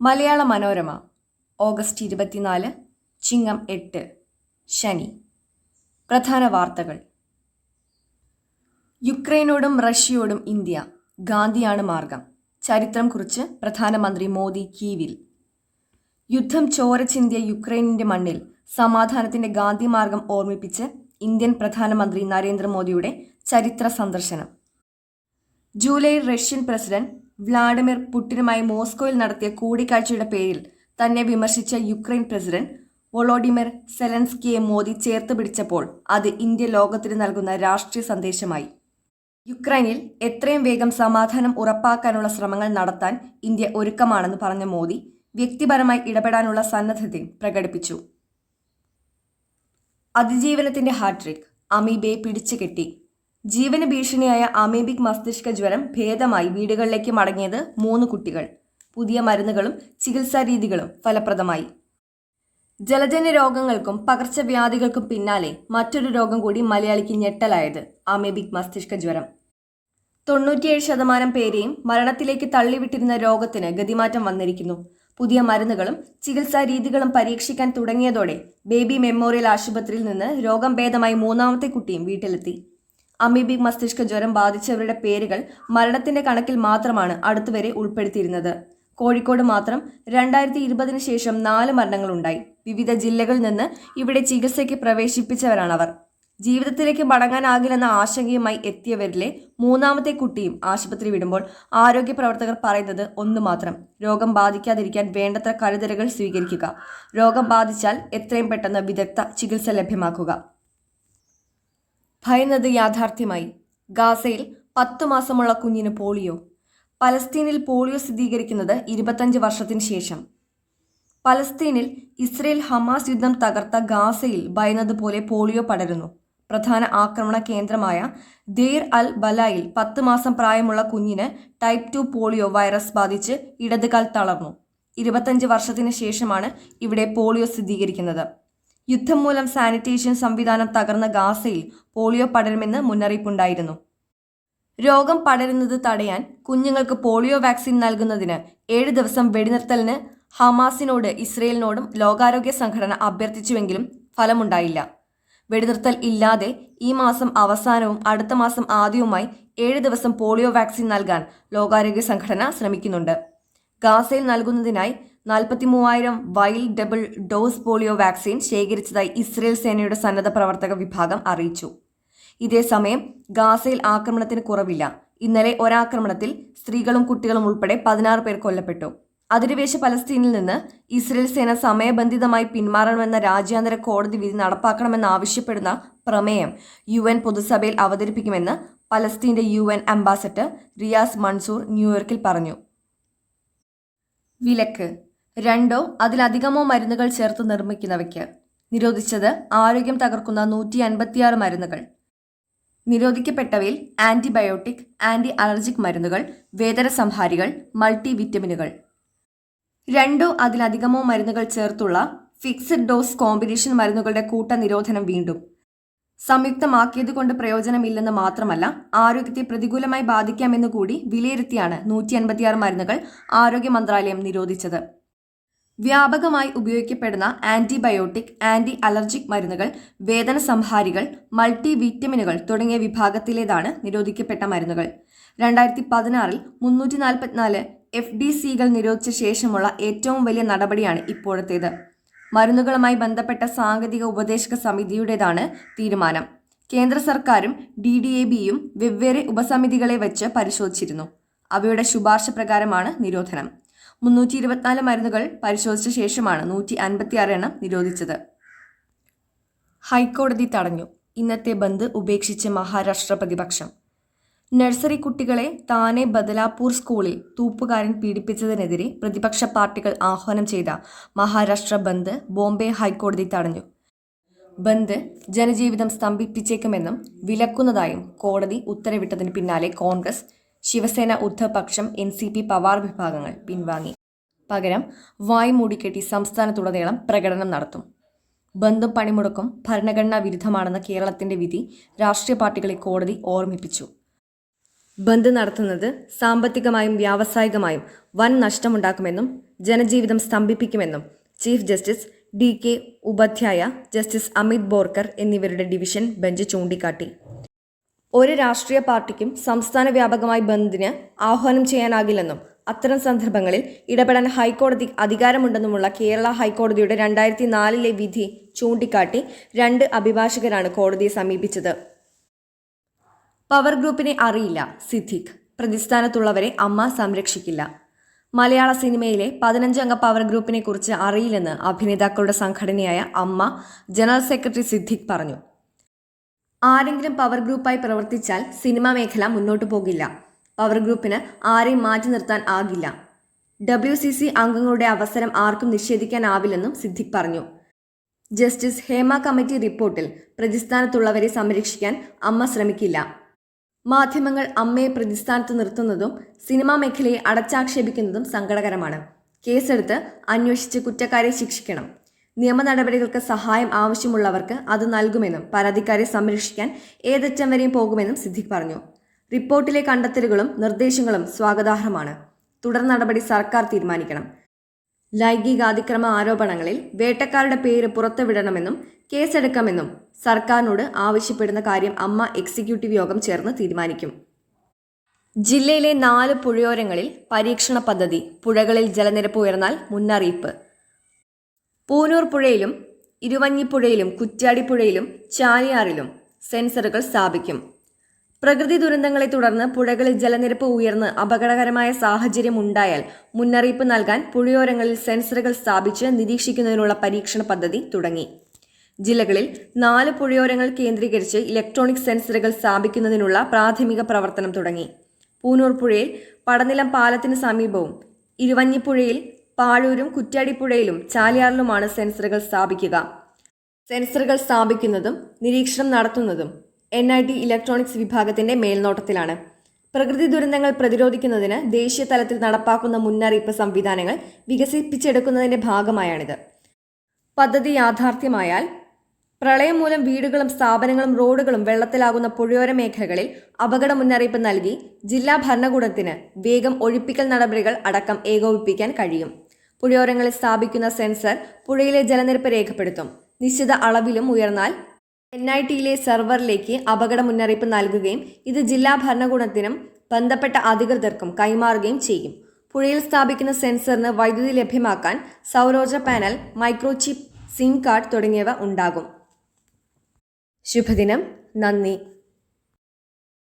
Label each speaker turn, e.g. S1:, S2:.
S1: Malayala Manorama August ഇരുപത്തിനാല് ചിങ്ങം എട്ട് ശനി. പ്രധാന വാർത്തകൾ. യുക്രൈനോടും റഷ്യയോടും ഇന്ത്യ ഗാന്ധിയാണ് മാർഗം. ചരിത്രം കുറിച്ച് പ്രധാനമന്ത്രി മോദി കീവിൽ. യുദ്ധം ചോരച്ചിന്തിയ യുക്രൈനിന്റെ മണ്ണിൽ സമാധാനത്തിന്റെ ഗാന്ധി മാർഗം ഓർമ്മിപ്പിച്ച് ഇന്ത്യൻ പ്രധാനമന്ത്രി നരേന്ദ്രമോദിയുടെ ചരിത്ര സന്ദർശനം. ജൂലൈയിൽ റഷ്യൻ പ്രസിഡന്റ് വ്ളാഡിമിർ പുടിനുമായി മോസ്കോയിൽ നടത്തിയ കൂടിക്കാഴ്ചയുടെ പേരിൽ തന്നെ വിമർശിച്ച യുക്രൈൻ പ്രസിഡന്റ് വൊളോഡിമിർ സെലൻസ്കിയെ മോദി ചേർത്ത് പിടിച്ചപ്പോൾ അത് ഇന്ത്യ ലോകത്തിന് നൽകുന്ന രാഷ്ട്രീയ സന്ദേശമായി. യുക്രൈനിൽ എത്രയും വേഗം സമാധാനം ഉറപ്പാക്കാനുള്ള ശ്രമങ്ങൾ നടത്താൻ ഇന്ത്യ ഒരുക്കമാണെന്ന് പറഞ്ഞ മോദി വ്യക്തിപരമായി ഇടപെടാനുള്ള സന്നദ്ധതയും പ്രകടിപ്പിച്ചു. അതിജീവനത്തിന്റെ ഹാട്രിക് അമീബയെ പിടിച്ചുകെട്ടി. ജീവന് ഭീഷണിയായ അമേബിക് മസ്തിഷ്ക ജ്വരം ഭേദമായി വീടുകളിലേക്ക് മടങ്ങിയത് മൂന്ന് കുട്ടികൾ. പുതിയ മരുന്നുകളും ചികിത്സാ രീതികളും ഫലപ്രദമായി. ജലജന്യ രോഗങ്ങൾക്കും പകർച്ചവ്യാധികൾക്കും പിന്നാലെ മറ്റൊരു രോഗം കൂടി മലയാളിക്ക് ഞെട്ടലായത് അമേബിക് മസ്തിഷ്ക ജ്വരം. തൊണ്ണൂറ്റിയേഴ് ശതമാനം പേരെയും മരണത്തിലേക്ക് തള്ളിവിട്ടിരുന്ന രോഗത്തിന് ഗതിമാറ്റം വന്നിരിക്കുന്നു. പുതിയ മരുന്നുകളും ചികിത്സാ രീതികളും പരീക്ഷിക്കാൻ തുടങ്ങിയതോടെ ബേബി മെമ്മോറിയൽ ആശുപത്രിയിൽ നിന്ന് രോഗം ഭേദമായി മൂന്നാമത്തെ കുട്ടിയും വീട്ടിലെത്തി. അമീബിക് മസ്തിഷ്ക ജ്വരം ബാധിച്ചവരുടെ പേരുകൾ മരണത്തിന്റെ കണക്കിൽ മാത്രമാണ് അടുത്തുവരെ ഉൾപ്പെടുത്തിയിരുന്നത്. കോഴിക്കോട് മാത്രം രണ്ടായിരത്തി ഇരുപതിന് ശേഷം നാല് മരണങ്ങളുണ്ടായി. വിവിധ ജില്ലകളിൽ നിന്ന് ഇവിടെ ചികിത്സയ്ക്ക് പ്രവേശിപ്പിച്ചവരാണവർ. ജീവിതത്തിലേക്ക് മടങ്ങാനാകില്ലെന്ന ആശങ്കയുമായി എത്തിയവരിലെ മൂന്നാമത്തെ കുട്ടിയും ആശുപത്രി വിടുമ്പോൾ ആരോഗ്യ പ്രവർത്തകർ പറയുന്നത് ഒന്നു മാത്രം. രോഗം ബാധിക്കാതിരിക്കാൻ വേണ്ടത്ര കരുതലുകൾ സ്വീകരിക്കുക. രോഗം ബാധിച്ചാൽ എത്രയും പെട്ടെന്ന് വിദഗ്ധ ചികിത്സ ലഭ്യമാക്കുക. ഭയന്നത് യാഥാർത്ഥ്യമായി. ഗാസയിൽ പത്തു മാസമുള്ള കുഞ്ഞിന് പോളിയോ. പലസ്തീനിൽ പോളിയോ സ്ഥിരീകരിക്കുന്നത് ഇരുപത്തഞ്ച് വർഷത്തിന് ശേഷം. പലസ്തീനിൽ ഇസ്രയേൽ ഹമാസ് യുദ്ധം തകർത്ത ഗാസയിൽ ഭയന്നതുപോലെ പോളിയോ പടരുന്നു. പ്രധാന ആക്രമണ കേന്ദ്രമായ ദേർ അൽ ബലായിൽ പത്ത് മാസം പ്രായമുള്ള കുഞ്ഞിന് ടൈപ്പ് ടു പോളിയോ വൈറസ് ബാധിച്ച് ഇടതുകാൽ തളർന്നു. ഇരുപത്തഞ്ച് വർഷത്തിന് ശേഷമാണ് ഇവിടെ പോളിയോ സ്ഥിരീകരിക്കുന്നത്. യുദ്ധം മൂലം സാനിറ്റേഷൻ സംവിധാനം തകർന്ന ഗാസയിൽ പോളിയോ പടരുമെന്ന് മുന്നറിയിപ്പുണ്ടായിരുന്നു. രോഗം പടരുന്നത് തടയാൻ കുഞ്ഞുങ്ങൾക്ക് പോളിയോ വാക്സിൻ നൽകുന്നതിന് ഏഴ് ദിവസം വെടിനിർത്തലിന് ഹമാസിനോട് ഇസ്രയേലിനോടും ലോകാരോഗ്യ സംഘടന അഭ്യർത്ഥിച്ചുവെങ്കിലും ഫലമുണ്ടായില്ല. വെടിനിർത്തൽ ഇല്ലാതെ ഈ മാസം അവസാനവും അടുത്ത മാസം ആദ്യവുമായി ഏഴ് ദിവസം പോളിയോ വാക്സിൻ നൽകാൻ ലോകാരോഗ്യ സംഘടന ശ്രമിക്കുന്നുണ്ട്. ഗാസയിൽ നൽകുന്നതിനായി നാൽപ്പത്തി മൂവായിരം wild double dose polio vaccine ശേഖരിച്ചതായി Israel സേനയുടെ സന്നദ്ധ പ്രവർത്തക വിഭാഗം അറിയിച്ചു. ഇതേസമയം ഗാസയിൽ ആക്രമണത്തിന് കുറവില്ല. ഇന്നലെ ഒരാക്രമണത്തിൽ സ്ത്രീകളും കുട്ടികളും ഉൾപ്പെടെ പതിനാറ് പേർ കൊല്ലപ്പെട്ടു. അധിനിവേശ പലസ്തീനിൽ നിന്ന് ഇസ്രയേൽ സേന സമയബന്ധിതമായി പിന്മാറണമെന്ന രാജ്യാന്തര കോടതി വിധി നടപ്പാക്കണമെന്നാവശ്യപ്പെടുന്ന പ്രമേയം യു എൻ പൊതുസഭയിൽ അവതരിപ്പിക്കുമെന്ന് പലസ്തീന്റെ U N ambassador Riyad Mansour ന്യൂയോർക്കിൽ പറഞ്ഞു. വിലക്ക് രണ്ടോ അതിലധികമോ മരുന്നുകൾ ചേർത്ത് നിർമ്മിക്കുന്നവയ്ക്ക്. നിരോധിച്ചത് ആരോഗ്യം തകർക്കുന്ന നൂറ്റി അൻപത്തിയാറ് മരുന്നുകൾ. നിരോധിക്കപ്പെട്ടവയിൽ ആന്റിബയോട്ടിക് ആന്റി അലർജിക് മരുന്നുകൾ വേദനസംഹാരികൾ മൾട്ടി വിറ്റമിനുകൾ രണ്ടോ അതിലധികമോ മരുന്നുകൾ ചേർത്തുള്ള ഫിക്സഡ് ഡോസ് കോമ്പിനേഷൻ മരുന്നുകളുടെ കൂട്ട നിരോധനം വീണ്ടും. സംയുക്തമാക്കിയതുകൊണ്ട് പ്രയോജനമില്ലെന്ന് മാത്രമല്ല ആരോഗ്യത്തെ പ്രതികൂലമായി ബാധിക്കാമെന്ന് കൂടി വിലയിരുത്തിയാണ് നൂറ്റി അൻപത്തിയാറ് മരുന്നുകൾ ആരോഗ്യ മന്ത്രാലയം നിരോധിച്ചത്. വ്യാപകമായി ഉപയോഗിക്കപ്പെടുന്ന ആന്റിബയോട്ടിക് ആന്റി അലർജിക് മരുന്നുകൾ വേദന സംഹാരികൾ മൾട്ടി വിറ്റമിനുകൾ തുടങ്ങിയ വിഭാഗത്തിലേതാണ് നിരോധിക്കപ്പെട്ട മരുന്നുകൾ. രണ്ടായിരത്തി പതിനാറിൽ മുന്നൂറ്റി നാൽപ്പത്തിനാല് എഫ് ഡി സികൾ നിരോധിച്ച ശേഷമുള്ള ഏറ്റവും വലിയ നടപടിയാണ് ഇപ്പോഴത്തേത്. മരുന്നുകളുമായി ബന്ധപ്പെട്ട സാങ്കേതിക ഉപദേശക സമിതിയുടേതാണ് തീരുമാനം. കേന്ദ്ര സർക്കാരും ഡി ഡി എ ബിയും വെവ്വേറെ ഉപസമിതികളെ വെച്ച് പരിശോധിച്ചിരുന്നു. അവയുടെ ശുപാർശ പ്രകാരമാണ് നിരോധനം. മുന്നൂറ്റി ഇരുപത്തിനാല് മരുന്നുകൾ പരിശോധിച്ച ശേഷമാണ് നൂറ്റി അൻപത്തിയാറ് എണ്ണം നിരോധിച്ചത്. ഹൈക്കോടതി തടഞ്ഞു. ഇന്നത്തെ ബന്ദ് ഉപേക്ഷിച്ച് മഹാരാഷ്ട്ര പ്രതിപക്ഷം. നഴ്സറി കുട്ടികളെ താനെ ബദലാപൂർ സ്കൂളിൽ തൂപ്പുകാരൻ പീഡിപ്പിച്ചതിനെതിരെ പ്രതിപക്ഷ പാർട്ടികൾ ആഹ്വാനം ചെയ്ത മഹാരാഷ്ട്ര ബന്ദ് ബോംബെ ഹൈക്കോടതി തടഞ്ഞു. ബന്ദ് ജനജീവിതം സ്തംഭിപ്പിച്ചേക്കുമെന്നും വിലക്കുന്നതായും കോടതി ഉത്തരവിട്ടതിന് പിന്നാലെ കോൺഗ്രസ് ശിവസേന ഉദ്ധവ് പക്ഷം എൻ സി പി പവാർ വിഭാഗങ്ങൾ പിൻവാങ്ങി. പകരം വായ് മൂടിക്കെട്ടി സംസ്ഥാനത്തുടനീളം പ്രകടനം നടത്തും. ബന്ധം പണിമുടക്കും ഭരണഘടനാ വിരുദ്ധമാണെന്ന കേരളത്തിന്റെ വിധി രാഷ്ട്രീയ പാർട്ടികളെ കോടതി ഓർമ്മിപ്പിച്ചു. ബന്ദ് നടത്തുന്നത് സാമ്പത്തികമായും വ്യാവസായികമായും വൻ നഷ്ടമുണ്ടാക്കുമെന്നും ജനജീവിതം സ്തംഭിപ്പിക്കുമെന്നും chief justice D K Upadhyaya justice Amit Borkar എന്നിവരുടെ ഡിവിഷൻ ബെഞ്ച് ചൂണ്ടിക്കാട്ടി. ഒരു രാഷ്ട്രീയ പാർട്ടിക്കും സംസ്ഥാന വ്യാപകമായി ബന്ദിന് ആഹ്വാനം ചെയ്യാനാകില്ലെന്നും അത്തരം സന്ദർഭങ്ങളിൽ ഇടപെടാൻ ഹൈക്കോടതി അധികാരമുണ്ടെന്നുമുള്ള കേരള ഹൈക്കോടതിയുടെ രണ്ടായിരത്തി നാലിലെ വിധി ചൂണ്ടിക്കാട്ടി രണ്ട് അഭിഭാഷകരാണ് കോടതിയെ സമീപിച്ചത്. പവർ ഗ്രൂപ്പിനെ അറിയില്ല സിദ്ദിഖ്. പ്രതിസ്ഥാനത്തുള്ളവരെ അമ്മ സംരക്ഷിക്കില്ല. മലയാള സിനിമയിലെ പതിനഞ്ചംഗ പവർ ഗ്രൂപ്പിനെ കുറിച്ച് അറിയില്ലെന്ന് അഭിനേതാക്കളുടെ സംഘടനയായ അമ്മ ജനറൽ സെക്രട്ടറി സിദ്ദിഖ് പറഞ്ഞു. ആരെങ്കിലും പവർ ഗ്രൂപ്പായി പ്രവർത്തിച്ചാൽ സിനിമാ മേഖല മുന്നോട്ടു പോകില്ല. പവർ ഗ്രൂപ്പിന് ആരെയും മാറ്റി നിർത്താൻ ആകില്ല. ഡബ്ല്യു സി സി അംഗങ്ങളുടെ അവസരം ആർക്കും നിഷേധിക്കാനാവില്ലെന്നും സിദ്ദിഖ് പറഞ്ഞു. ജസ്റ്റിസ് ഹേമ കമ്മിറ്റി റിപ്പോർട്ടിൽ പ്രതിസ്ഥാനത്തുള്ളവരെ സംരക്ഷിക്കാൻ അമ്മ ശ്രമിക്കില്ല. മാധ്യമങ്ങൾ അമ്മയെ പ്രതിസ്ഥാനത്ത് നിർത്തുന്നതും സിനിമാ മേഖലയെ അടച്ചാക്ഷേപിക്കുന്നതും സങ്കടകരമാണ്. കേസെടുത്ത് അന്വേഷിച്ച് കുറ്റക്കാരെ ശിക്ഷിക്കണം. നിയമ നടപടികൾക്ക് സഹായം ആവശ്യമുള്ളവർക്ക് അത് നൽകുമെന്നും പരാതിക്കാരെ സംരക്ഷിക്കാൻ ഏതറ്റം വരെയും പോകുമെന്നും സിദ്ദിഖ് പറഞ്ഞു. റിപ്പോർട്ടിലെ കണ്ടെത്തലുകളും നിർദ്ദേശങ്ങളും സ്വാഗതാർഹമാണ്. തുടർ നടപടി സർക്കാർ തീരുമാനിക്കണം. ലൈംഗികാതിക്രമ ആരോപണങ്ങളിൽ വേട്ടക്കാരുടെ പേര് പുറത്തുവിടണമെന്നും കേസെടുക്കാമെന്നും സർക്കാരിനോട് ആവശ്യപ്പെടുന്ന കാര്യം അമ്മ എക്സിക്യൂട്ടീവ് യോഗം ചേർന്ന് തീരുമാനിക്കും. ജില്ലയിലെ നാല് പുഴയോരങ്ങളിൽ പരീക്ഷണ പദ്ധതി പുഴകളിൽ ജലനിരപ്പ് ഉയർന്നാൽ മുന്നറിയിപ്പ് പൂനൂർ പുഴയിലും ഇരുവഞ്ഞിപ്പുഴയിലും കുറ്റ്യാടിപ്പുഴയിലും ചാലിയാറിലും സെൻസറുകൾ സ്ഥാപിക്കും. പ്രകൃതി ദുരന്തങ്ങളെ തുടർന്ന് പുഴകളിൽ ജലനിരപ്പ് ഉയർന്ന് അപകടകരമായ സാഹചര്യം ഉണ്ടായാൽ മുന്നറിയിപ്പ് നൽകാൻ പുഴയോരങ്ങളിൽ സെൻസറുകൾ സ്ഥാപിച്ച് നിരീക്ഷിക്കുന്നതിനുള്ള പരീക്ഷണ പദ്ധതി തുടങ്ങി. ജില്ലകളിൽ നാല് പുഴയോരങ്ങൾ കേന്ദ്രീകരിച്ച് ഇലക്ട്രോണിക് സെൻസറുകൾ സ്ഥാപിക്കുന്നതിനുള്ള പ്രാഥമിക പ്രവർത്തനം തുടങ്ങി. പൂനൂർ പുഴയിൽ പടനിലം പാലത്തിന് സമീപവും ഇരുവഞ്ഞിപ്പുഴയിൽ പാഴൂരും കുറ്റ്യാടിപ്പുഴയിലും ചാലിയാറിലുമാണ് സെൻസറുകൾ സ്ഥാപിക്കുക. സെൻസറുകൾ സ്ഥാപിക്കുന്നതും നിരീക്ഷണം നടത്തുന്നതും എൻ ഐ ടി ഇലക്ട്രോണിക്സ് വിഭാഗത്തിന്റെ മേൽനോട്ടത്തിലാണ്. പ്രകൃതി ദുരന്തങ്ങൾ പ്രതിരോധിക്കുന്നതിന് ദേശീയ തലത്തിൽ നടപ്പാക്കുന്ന മുന്നറിയിപ്പ് സംവിധാനങ്ങൾ വികസിപ്പിച്ചെടുക്കുന്നതിന്റെ ഭാഗമായാണിത്. പദ്ധതി യാഥാർത്ഥ്യമായാൽ പ്രളയം മൂലം വീടുകളും സ്ഥാപനങ്ങളും റോഡുകളും വെള്ളത്തിലാകുന്ന പുഴയോര മേഖലകളിൽ അപകട മുന്നറിയിപ്പ് നൽകി ജില്ലാ ഭരണകൂടത്തിന് വേഗം ഒഴിപ്പിക്കൽ നടപടികൾ അടക്കം ഏകോപിപ്പിക്കാൻ കഴിയും. പുഴയോരങ്ങളിൽ സ്ഥാപിക്കുന്ന സെൻസർ പുഴയിലെ ജലനിരപ്പ് രേഖപ്പെടുത്തും. നിശ്ചിത അളവിലും ഉയർന്നാൽ എൻ ഐ ടിയിലെ സെർവറിലേക്ക് അപകട മുന്നറിയിപ്പ് നൽകുകയും ഇത് ജില്ലാ ഭരണകൂടത്തിനും ബന്ധപ്പെട്ട അധികൃതർക്കും കൈമാറുകയും ചെയ്യും. പുഴയിൽ സ്ഥാപിക്കുന്ന സെൻസറിന് വൈദ്യുതി ലഭ്യമാക്കാൻ സൗരോർജ പാനൽ മൈക്രോചിപ്പ് സിം കാർഡ് തുടങ്ങിയവ ഉണ്ടാകും. ശുഭദിനം. നന്ദി.